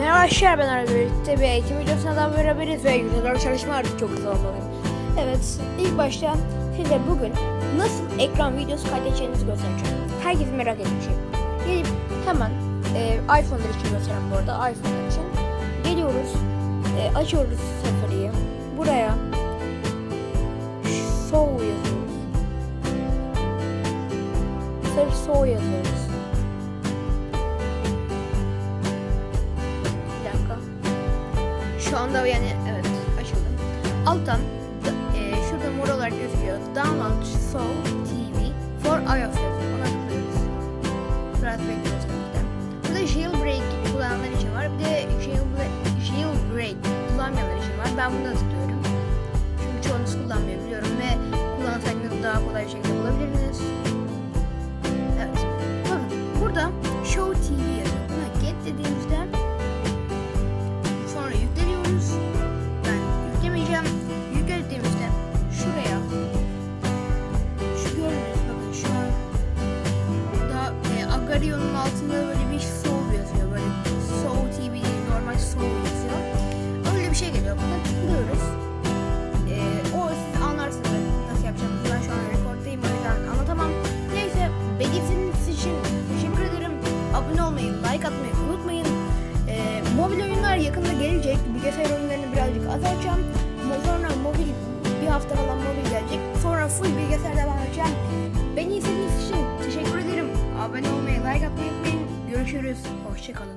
Merhaba arkadaşlar ben Arada birlikte bir eğitim videosuna daha beraberiz ve videolar çalışma artık çok hızlı olmalıyım. Evet ilk başta size bugün nasıl ekran videosu kaydedeceğinizi göstereceğim. Herkesin merak ettiği şey. Gelip hemen e, iPhone'lar için göstereyim bu arada iPhone'lar için. Geliyoruz e, açıyoruz Safari'yi. Buraya Show yazıyoruz. Sırf Show yazıyoruz. Şu anda yani evet açıldı. Alttan e, şurada mor olarak gözüküyor. Download Soul TV for iOS yazıyor. Ona tıklıyoruz. Biraz bekliyoruz tabii. Burada jailbreak kullananlar için var. Bir de jailbreak, jailbreak kullanmayanlar için var. Ben bunu da tıklıyorum. Çünkü çoğunuz kullanmıyor biliyorum ve kullansaydınız daha kolay bir şekilde Agarion'un altında böyle bir Soul yazıyor. Böyle Soul TV normal Soul yazıyor. Öyle bir şey geliyor. Buna tıklıyoruz. E, o siz anlarsınız nasıl yapacağımızı. Ben şu an rekorddayım o yüzden anlatamam. Neyse beni izlediğiniz için teşekkür ederim. Abone olmayı, like atmayı unutmayın. Ee, mobil oyunlar yakında gelecek. Bilgisayar oyunlarını birazcık azaltacağım. Sonra mobil bir hafta falan Görüşürüz. Hoşçakalın.